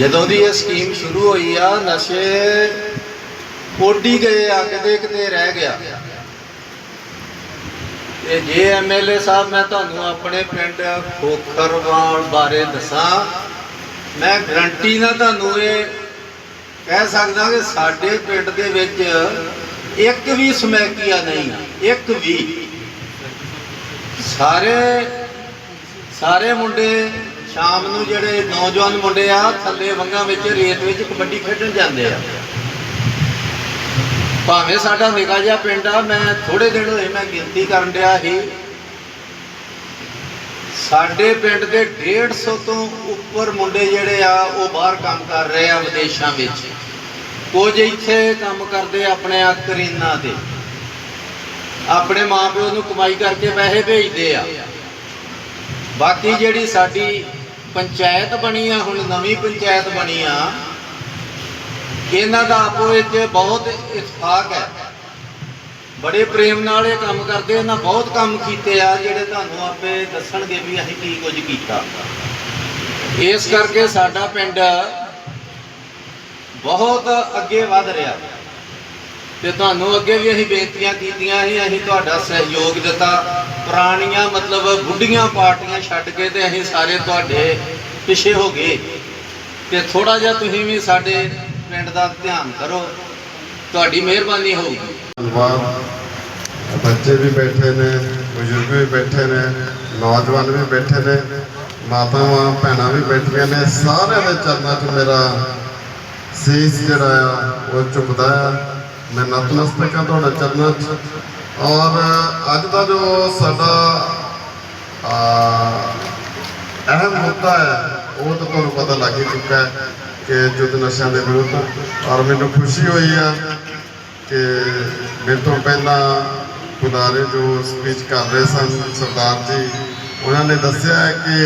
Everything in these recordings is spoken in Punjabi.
ਜਦੋਂ ਦੀ ਇਹ ਸਕੀਮ ਸ਼ੁਰੂ ਹੋਈ ਆ, ਨਸ਼ੇ ਉੱਡੀ ਗਏ ਆ, ਕਿਤੇ ਕਿਤੇ ਰਹਿ ਗਿਆ। ਤੇ ਜੇ ਐਮਐਲਏ ਸਾਹਿਬ, ਮੈਂ ਤੁਹਾਨੂੰ ਆਪਣੇ ਪਿੰਡ ਖੋਖਰਵਾਲ ਬਾਰੇ ਦੱਸਾਂ। ਮੈਂ ਗਰੰਟੀ ਨਾਲ ਤੁਹਾਨੂੰ ਇਹ ਕਹਿ ਸਕਦਾ ਕਿ ਸਾਡੇ ਪਿੰਡ ਦੇ ਵਿੱਚ ਇੱਕ ਵੀ ਸਮੈਕੀਆ ਨਹੀਂ ਇੱਕ ਵੀ। ਸਾਰੇ ਸਾਰੇ ਮੁੰਡੇ ਸ਼ਾਮ ਨੂੰ ਜਿਹੜੇ ਨੌਜਵਾਨ ਮੁੰਡੇ ਆ, ਥੱਲੇ ਵੰਗਾਂ ਵਿੱਚ ਰੇਤ ਵਿੱਚ ਕਬੱਡੀ ਖੇਡਣ ਜਾਂਦੇ ਆ। ਭਾਵੇਂ ਸਾਡਾ ਨਿਕਾ ਜਿਹਾ ਪਿੰਡ ਆ, ਮੈਂ ਥੋੜੇ ਦਿਨ ਹੋਏ ਮੈਂ ਗਿਣਤੀ ਕਰਨ ਡਿਆ ਸੀ। ਸਾਡੇ ਪਿੰਡ ਦੇ 150 ਤੋਂ ਉੱਪਰ ਮੁੰਡੇ ਜਿਹੜੇ ਆ, ਉਹ ਬਾਹਰ ਕੰਮ ਕਰ ਰਹੇ ਆ ਵਿਦੇਸ਼ਾਂ ਵਿੱਚ। ਕੁਝ ਇੱਥੇ ਕੰਮ ਕਰਦੇ ਆਪਣੇ ਆ ਕਰੀਨਾ ਤੇ। ਆਪਣੇ ਮਾਪਿਓ ਨੂੰ ਕਮਾਈ ਕਰਕੇ ਪੈਸੇ ਭੇਜਦੇ ਆ। ਬਾਕੀ ਜਿਹੜੀ ਸਾਡੀ ਪੰਚਾਇਤ ਬਣੀ ਆ, ਹੁਣ ਨਵੀਂ ਪੰਚਾਇਤ ਬਣੀ ਆ। ਇਹਨਾਂ ਦਾ ਆਪੋ ਵਿੱਚ ਬਹੁਤ ਇਤਫਾਕ ਹੈ। ਬੜੇ ਪ੍ਰੇਮ ਨਾਲ ਇਹ ਕੰਮ ਕਰਦੇ ਇਹਨਾਂ ਬਹੁਤ ਕੰਮ ਕੀਤੇ ਆ, ਜਿਹੜੇ ਤੁਹਾਨੂੰ ਆਪੇ ਦੱਸਣਗੇ ਵੀ ਅਸੀਂ ਕੀ ਕੁਝ ਕੀਤਾ। ਇਸ ਕਰਕੇ ਸਾਡਾ ਪਿੰਡ ਬਹੁਤ ਅੱਗੇ ਵਧ ਰਿਹਾ। ਤੇ ਤੁਹਾਨੂੰ ਅੱਗੇ ਵੀ ਅਸੀਂ ਬੇਨਤੀਆਂ ਕੀਤੀਆਂ ਸੀ, ਅਸੀਂ ਤੁਹਾਡਾ ਸਹਿਯੋਗ ਦਿੱਤਾ। ਪੁਰਾਣੀਆਂ ਮਤਲਬ ਬੁੱਢੀਆਂ ਪਾਰਟੀਆਂ ਛੱਡ ਕੇ ਤੇ ਅਸੀਂ ਸਾਰੇ ਤੁਹਾਡੇ ਪਿੱਛੇ ਹੋ ਗਏ। ਤੇ ਥੋੜਾ ਜਿਹਾ ਤੁਸੀਂ ਵੀ ਸਾਡੇ ਪਿੰਡ ਦਾ ਧਿਆਨ ਕਰੋ। ਤੁਹਾਡੀ ਮਿਹਰਬਾਨੀ ਹੋਊਗੀ। ਧੰਨਵਾਦ। ਬੱਚੇ ਵੀ ਬੈਠੇ ਨੇ, ਬਜ਼ੁਰਗ ਵੀ ਬੈਠੇ ਨੇ, ਨੌਜਵਾਨ ਵੀ ਬੈਠੇ ਨੇ, ਮਾਤਾਵਾਂ, ਭੈਣਾਂ ਵੀ ਬੈਠੀਆਂ ਨੇ। ਸਾਰਿਆਂ ਦੇ ਚਰਨਾਂ 'ਚ ਮੇਰਾ ਸੀਸ ਜਿਹੜਾ ਆ, ਉਹ ਝੁਕਦਾ ਆ। ਮੈਂ ਨਤਮਸਤਕ ਹਾਂ ਤੁਹਾਡੇ ਚਰਨਾਂ 'ਚ। ਔਰ ਅੱਜ ਦਾ ਜੋ ਸਾਡਾ ਅਹਿਮ ਮੁੱਦਾ ਹੈ, ਉਹ ਤਾਂ ਤੁਹਾਨੂੰ ਪਤਾ ਲੱਗ ਹੀ ਚੁੱਕਾ ਹੈ ਕਿ ਯੁੱਧ ਨਸ਼ਿਆਂ ਦੇ ਵਿਰੁੱਧ। ਔਰ ਮੈਨੂੰ ਖੁਸ਼ੀ ਹੋਈ ਆ ਕਿ ਮੇਰੇ ਤੋਂ ਪਹਿਲਾਂ ਬੁਲਾਰੇ ਜੋ ਸਪੀਚ ਕਰ ਰਹੇ ਸਨ, ਸਰਦਾਰ ਜੀ, ਉਹਨਾਂ ਨੇ ਦੱਸਿਆ ਕਿ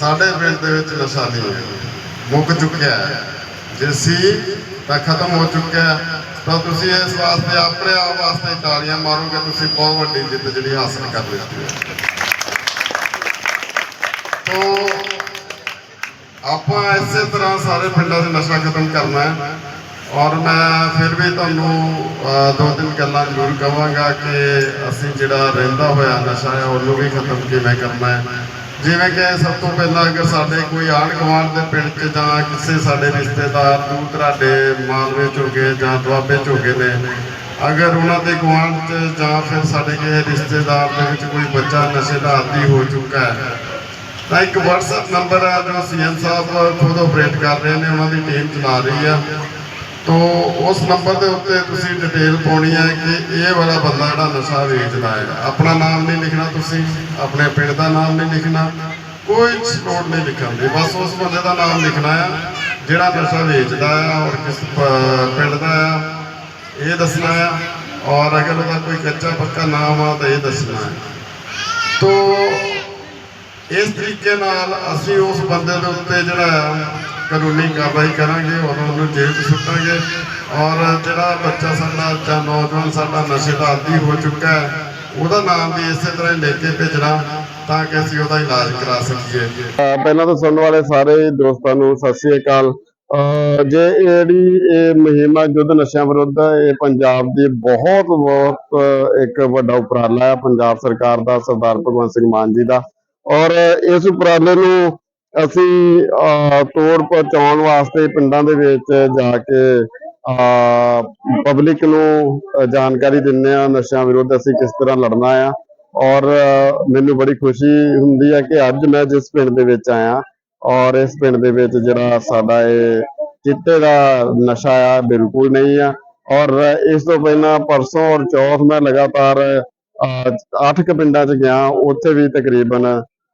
ਸਾਡੇ ਪਿੰਡ ਦੇ ਵਿੱਚ ਨਸ਼ਾ ਨਹੀਂ ਹੈ। ਮੁੱਕ ਚੁੱਕਿਆ ਜੇ ਸੀ ਤਾਂ ਖਤਮ ਹੋ ਚੁੱਕਿਆ ਤਾਂ ਤੁਸੀਂ ਇਸ ਵਾਸਤੇ ਆਪਣੇ ਆਪ ਵਾਸਤੇ ਤਾੜੀਆਂ ਮਾਰੋਗੇ, ਤੁਸੀਂ ਬਹੁਤ ਵੱਡੀ ਜਿੱਤ ਜਿਹੜੀ ਹਾਸਲ ਕਰ ਲਿੱਤੀ ਹੈ। ਤੋ ਆਪਾਂ ਇਸੇ ਤਰ੍ਹਾਂ ਸਾਰੇ ਪਿੰਡਾਂ 'ਚ ਨਸ਼ਾ ਖਤਮ ਕਰਨਾ ਹੈ ਔਰ ਮੈਂ ਫਿਰ ਵੀ ਤੁਹਾਨੂੰ ਦੋ ਤਿੰਨ ਗੱਲਾਂ ਜ਼ਰੂਰ ਕਹਾਂਗਾ ਕਿ ਅਸੀਂ ਜਿਹੜਾ ਰਹਿੰਦਾ ਹੋਇਆ ਨਸ਼ਾ ਹੈ, ਉਹਨੂੰ ਵੀ ਖਤਮ ਕਿਵੇਂ ਕਰਨਾ ਹੈ। ਜਿਵੇਂ ਕਿ ਸਭ ਤੋਂ ਪਹਿਲਾਂ ਅਗਰ ਸਾਡੇ ਕੋਈ ਆਂਢ ਗੁਆਂਢ ਦੇ ਪਿੰਡ 'ਚ ਜਾਂ ਕਿਸੇ ਸਾਡੇ ਰਿਸ਼ਤੇਦਾਰ ਦੂਰ ਦਰਾਡੇ ਮਾਲਵੇ 'ਚ ਹੋ ਗਏ ਜਾਂ ਦੁਆਬੇ 'ਚ ਹੋ ਗਏ ਨੇ, ਅਗਰ ਉਹਨਾਂ ਦੇ ਗੁਆਂਢ 'ਚ ਜਾਂ ਫਿਰ ਸਾਡੇ ਕਿਸੇ ਰਿਸ਼ਤੇਦਾਰ ਦੇ ਵਿੱਚ ਕੋਈ ਬੱਚਾ ਨਸ਼ੇ ਦਾ ਆਦੀ ਹੋ ਚੁੱਕਾ ਹੈ, ਤਾਂ ਇੱਕ WhatsApp ਨੰਬਰ ਹੈ ਜੋ ਸੀਐਮ ਸਾਹਿਬ ਖੁਦ ਆਪਰੇਟ ਕਰ ਰਹੇ ਨੇ, ਉਹਨਾਂ ਦੀ ਟੀਮ ਚਲਾ ਰਹੀ ਆ। ਤੋ ਉਸ ਨੰਬਰ ਦੇ ਉੱਤੇ ਤੁਸੀਂ ਡਿਟੇਲ ਪਾਉਣੀ ਹੈ ਕਿ ਇਹ ਵਾਲਾ ਬੰਦਾ ਜਿਹੜਾ ਨਸ਼ਾ ਵੇਚਦਾ ਹੈ, ਆਪਣਾ ਨਾਮ ਨਹੀਂ ਲਿਖਣਾ ਤੁਸੀਂ, ਆਪਣੇ ਪਿੰਡ ਦਾ ਨਾਮ ਨਹੀਂ ਲਿਖਣਾ, ਕੋਈ ਲੋੜ ਨਹੀਂ ਲਿਖਣ ਦੀ, ਬਸ ਉਸ ਬੰਦੇ ਦਾ ਨਾਮ ਲਿਖਣਾ ਆ, ਜਿਹੜਾ ਨਸ਼ਾ ਵੇਚਦਾ ਆ ਔਰ ਕਿਸ ਪਿੰਡ ਦਾ ਆ, ਇਹ ਦੱਸਣਾ ਆ, ਔਰ ਅਗਰ ਉਹਦਾ ਕੋਈ ਕੱਚਾ ਪੱਕਾ ਨਾਮ ਆ ਤਾਂ ਇਹ ਦੱਸਣਾ ਹੈ ਤੋ ਇਸ ਤਰੀਕੇ ਨਾਲ ਅਸੀਂ ਉਸ ਬੰਦੇ ਦੇ ਉੱਤੇ ਜਿਹੜਾ ਆ ਕਾਨੂੰਨੀ ਕਾਰਵਾਈ ਕਰਾਂਗੇ ਔਰ ਉਹਨੂੰ ਜੇਲ੍ਹ 'ਚ ਸੁੱਟਾਂਗੇ। ਔਰ ਜਿਹੜਾ ਬੱਚਾ ਸਾਡਾ, ਜਾਂ ਨੌਜਵਾਨ ਸਾਡਾ ਨਸ਼ੇ ਦਾ ਆਦੀ ਹੋ ਚੁੱਕਾ ਹੈ, ਉਹਦਾ ਨਾਮ ਵੀ ਇਸੇ ਤਰ੍ਹਾਂ ਲੈ ਕੇ ਭੇਜਣਾ, ਤਾਂ ਕਿ ਅਸੀਂ ਉਹਦਾ ਇਲਾਜ ਕਰਾ ਸਕੀਏ। ਪਹਿਲਾਂ ਤਾਂ ਸੁਣਨ ਵਾਲੇ ਸਾਰੇ ਦੋਸਤਾਂ ਨੂੰ ਸਤਿ ਸ੍ਰੀ ਅਕਾਲ। ਜੇ ਜਿਹੜੀ ਇਹ ਮੁਹਿੰਮ ਯੁੱਧ ਨਸ਼ਿਆਂ ਵਿਰੁੱਧ ਇਹ ਪੰਜਾਬ ਦੀ ਬਹੁਤ ਬਹੁਤ ਇੱਕ ਵੱਡਾ ਉਪਰਾਲਾ ਹੈ। ਪੰਜਾਬ ਸਰਕਾਰ ਦਾ ਸਰਦਾਰ ਭਗਵੰਤ ਸਿੰਘ ਮਾਨ ਜੀ ਦਾ। ਔਰ ਇਸ ਉਪਰਾਲੇ ਨੂੰ ਅਸੀਂ ਅਹ, ਤੋੜ ਪਹੁੰਚਾਉਣ ਵਾਸਤੇ ਪਿੰਡਾਂ ਦੇ ਵਿੱਚ ਜਾ ਕੇ ਪਬਲਿਕ ਨੂੰ ਜਾਣਕਾਰੀ ਦਿੰਦੇ ਆ ਨਸ਼ਿਆਂ ਵਿਰੁੱਧ ਅਸੀਂ ਕਿਸ ਤਰ੍ਹਾਂ ਲੜਨਾ ਆ। ਔਰ ਮੈਨੂੰ ਬੜੀ ਖੁਸ਼ੀ ਹੁੰਦੀ ਹੈ ਕਿ ਅੱਜ ਮੈਂ ਜਿਸ ਪਿੰਡ ਦੇ ਵਿੱਚ ਆਇਆ ਔਰ ਇਸ ਪਿੰਡ ਦੇ ਵਿੱਚ ਜਿਹੜਾ ਸਾਡਾ ਇਹ ਚਿੱਟੇ ਦਾ ਨਸ਼ਾ ਆ ਬਿਲਕੁਲ ਨਹੀਂ ਆ। ਔਰ ਇਸ ਤੋਂ ਪਹਿਲਾਂ ਪਰਸੋਂ ਔਰ ਚੌਥ ਮੈਂ ਲਗਾਤਾਰ ਅਹ, ਅੱਠ ਕੁ ਪਿੰਡਾਂ 'ਚ ਗਿਆ ਉੱਥੇ ਵੀ ਤਕਰੀਬਨ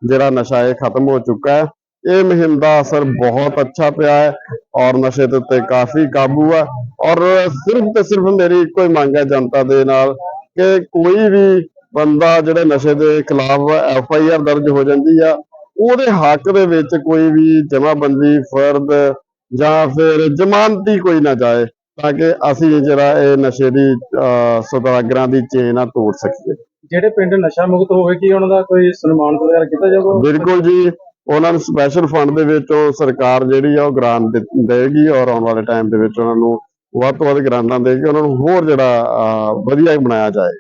ਜਿਹੜਾ ਨਸ਼ਾ ਇਹ ਖਤਮ ਹੋ ਚੁੱਕਾ ਹੈ। ਇਹ ਮੁਹਿੰਮ ਦਾ ਅਸਰ ਬਹੁਤ ਅੱਛਾ ਪਿਆ ਹੈ ਔਰ ਨਸ਼ੇ ਦੇ ਉੱਤੇ ਕਾਫੀ ਕਾਬੂ ਹੈ ਔਰ ਸਿਰਫ ਤੇ ਸਿਰਫ ਮੇਰੀ ਇੱਕੋ ਹੀ ਮੰਗ ਹੈ ਜਨਤਾ ਦੇ ਨਾਲ ਕਿ ਕੋਈ ਵੀ ਬੰਦਾ ਜਿਹੜੇ ਨਸ਼ੇ ਦੇ ਖਿਲਾਫ ਐਫ ਆਈ ਆਰ ਦਰਜ ਹੋ ਜਾਂਦੀ ਆ ਉਹਦੇ ਹੱਕ ਦੇ ਵਿੱਚ ਕੋਈ ਵੀ ਜਮਾਬੰਦੀ ਫਰਦ ਜਾਂ ਫਿਰ ਜ਼ਮਾਨਤੀ ਕੋਈ ਨਾ ਜਾਏ ਤਾਂ ਕਿ ਅਸੀਂ ਜਿਹੜਾ ਇਹ ਨਸ਼ੇ ਦੀ ਸੌਦਾਗਰਾਂ ਦੀ ਚੇਨ ਆ ਤੋੜ ਸਕੀਏ। ਜਿਹੜੇ ਪਿੰਡ ਨਸ਼ਾ ਮੁਕਤ ਹੋਵੇ ਕੀ ਉਹਨਾਂ ਦਾ ਕੋਈ ਸਨਮਾਨ ਵਗੈਰਾ ਕੀਤਾ ਜਾਊਗਾ? ਬਿਲਕੁਲ ਜੀ। ਉਹਨਾਂ ਨੂੰ ਸਪੈਸ਼ਲ ਫੰਡ ਦੇ ਵਿੱਚੋਂ ਸਰਕਾਰ ਜਿਹੜੀ ਆ ਉਹ ਗ੍ਰਾਂਟ ਦੇ- ਦੇਗੀ ਔਰ ਆਉਣ ਵਾਲੇ ਟਾਈਮ ਦੇ ਵਿੱਚ ਉਹਨਾਂ ਨੂੰ ਵੱਧ ਤੋਂ ਵੱਧ ਗ੍ਰਾਂਟਾਂ ਦੇ ਕੇ ਉਹਨਾਂ ਨੂੰ ਹੋਰ ਜਿਹੜਾ ਅਹ, ਵਧੀਆ ਬਣਾਇਆ ਜਾਏ